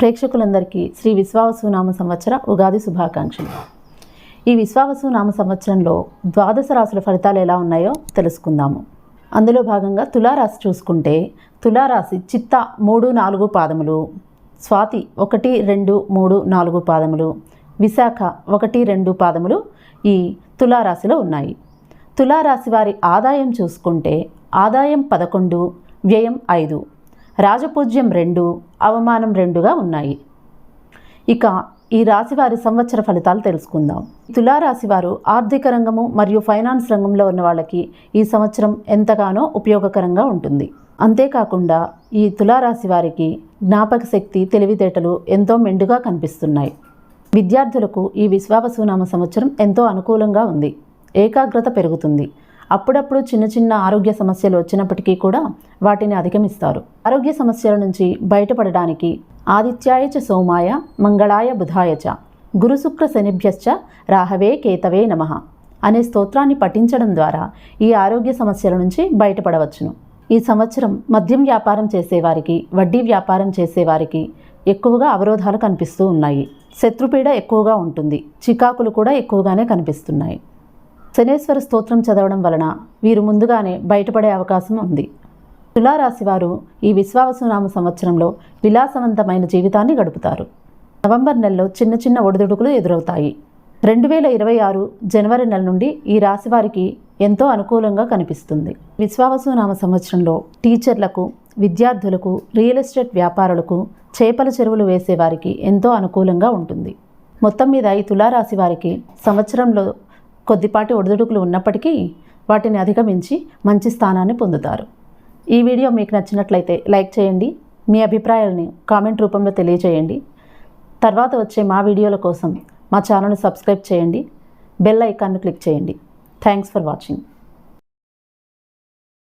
ప్రేక్షకులందరికీ శ్రీ విశ్వావసు నామ సంవత్సర ఉగాది శుభాకాంక్షలు. ఈ విశ్వావసునామ సంవత్సరంలో ద్వాదశ రాశుల ఫలితాలు ఎలా ఉన్నాయో తెలుసుకుందాము. అందులో భాగంగా తులారాశి చూసుకుంటే తులారాశి చిత్త మూడు నాలుగు పాదములు స్వాతి ఒకటి రెండు మూడు నాలుగు పాదములు విశాఖ ఒకటి రెండు పాదములు ఈ తులారాశిలో ఉన్నాయి. తులారాశి వారి ఆదాయం చూసుకుంటే ఆదాయం పదకొండు వ్యయం ఐదు. రాజపూజ్యం రెండు అవమానం రెండుగా ఉన్నాయి. ఇక ఈ రాశి వారి సంవత్సర ఫలితాలు తెలుసుకుందాం. తులారాశి వారు ఆర్థిక రంగము మరియు ఫైనాన్స్ రంగంలో ఉన్న వాళ్ళకి ఈ సంవత్సరం ఎంతగానో ఉపయోగకరంగా ఉంటుంది. అంతేకాకుండా ఈ తులారాశి వారికి జ్ఞాపక శక్తి తెలివితేటలు ఎంతో మెండుగా కనిపిస్తున్నాయి. విద్యార్థులకు ఈ విశ్వావసునామ సంవత్సరం ఎంతో అనుకూలంగా ఉంది. ఏకాగ్రత పెరుగుతుంది. అప్పుడప్పుడు చిన్న చిన్న ఆరోగ్య సమస్యలు వచ్చినప్పటికీ కూడా వాటిని అధిగమిస్తారు. ఆరోగ్య సమస్యల నుంచి బయటపడడానికి ఆదిత్యాయ చ సోమాయ మంగళాయ బుధాయ చ గురుశుక్ర శనిభ్యశ్చ రాహవే కేతవే నమః అనే స్తోత్రాన్ని పఠించడం ద్వారా ఈ ఆరోగ్య సమస్యల నుంచి బయటపడవచ్చును. ఈ సంవత్సరం మద్యం వ్యాపారం చేసేవారికి వడ్డీ వ్యాపారం చేసేవారికి ఎక్కువగా అవరోధాలు కనిపిస్తూ ఉన్నాయి. శత్రుపీడ ఎక్కువగా ఉంటుంది. చికాకులు కూడా ఎక్కువగానే కనిపిస్తున్నాయి. శనేశ్వర స్తోత్రం చదవడం వలన వీరు ముందుగానే బయటపడే అవకాశం ఉంది. తులారాశి వారు ఈ విశ్వావసునామ సంవత్సరంలో విలాసవంతమైన జీవితాన్ని గడుపుతారు. నవంబర్ నెలలో చిన్న చిన్న ఒడిదుడుకులు ఎదురవుతాయి. రెండు వేల ఇరవై ఆరు జనవరి నెల నుండి ఈ రాశి వారికి ఎంతో అనుకూలంగా కనిపిస్తుంది. విశ్వావసునామ సంవత్సరంలో టీచర్లకు విద్యార్థులకు రియల్ ఎస్టేట్ వ్యాపారులకు చేపల చెరువులు వేసేవారికి ఎంతో అనుకూలంగా ఉంటుంది. మొత్తం మీద ఈ తులారాశి వారికి సంవత్సరంలో కొద్దిపాటి ఒడిదుడుకులు ఉన్నప్పటికీ వాటిని అధిగమించి మంచి స్థానాన్ని పొందుతారు. ఈ వీడియో మీకు నచ్చినట్లయితే లైక్ చేయండి మీ అభిప్రాయాలని కామెంట్ రూపంలో తెలియజేయండి తర్వాత వచ్చే మా వీడియోల కోసం మా ఛానల్ని సబ్స్క్రైబ్ చేయండి బెల్ ఐకాన్ను క్లిక్ చేయండి. Thanks for watching.